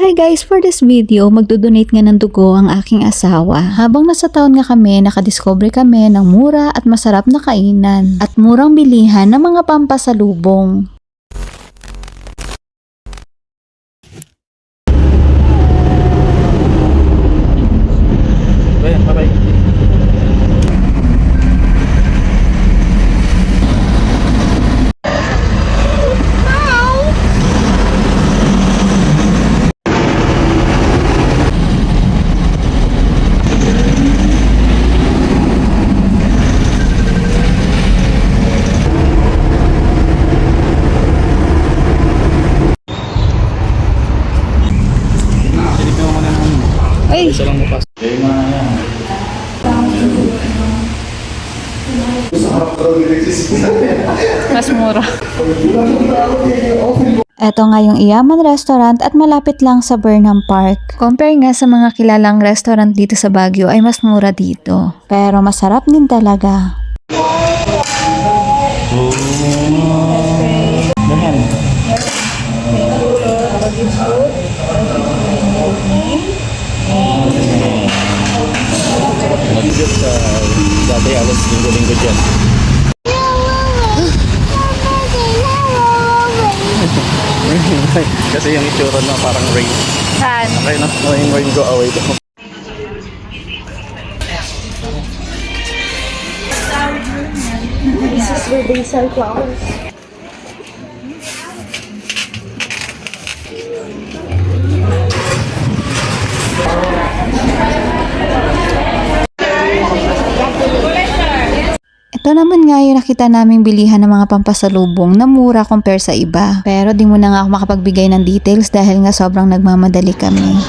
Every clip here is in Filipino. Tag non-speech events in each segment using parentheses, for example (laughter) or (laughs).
Hi guys, for this video, magdodonate nga ng dugo ang aking asawa. Habang nasa town nga kami, nakadiscover kami ng mura at masarap na kainan at murang bilihan ng mga pampasalubong. Ay! isa lang bukas. Eh, mga yan. Mas mura. Ito nga yung Iyaman Restaurant at malapit lang sa Burnham Park. Compare nga sa mga kilalang restaurant dito sa Baguio ay mas mura dito. Pero masarap din talaga. Ganyan. Dati alas linggo-linggo dyan. (laughs) Kasi yung itsura na parang rain. Saan? Okay na, no, yung rain go away. Ito naman nga yung nakita naming bilihan ng mga pampasalubong na mura compare sa iba. Pero di mo na nga ako makapagbigay ng details dahil nga sobrang nagmamadali kami.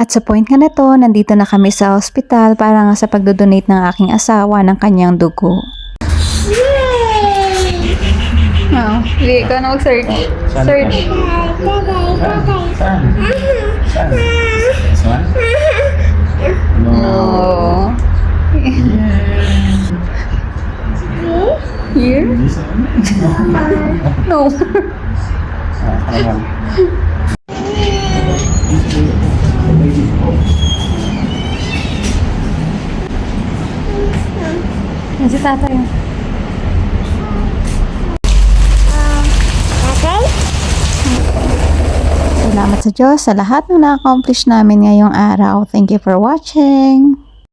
At sa point nga na to, nandito na kami sa hospital para nga sa pagdodonate ng aking asawa ng kanyang dugo. Oh, hindi ka na mag-search. Search. Saan? Saan? This one? No. Here? This one? No. Ah, ano? Yan si tatay. Salamat sa Diyos sa lahat ng na-accomplish namin ngayong araw. Thank you for watching.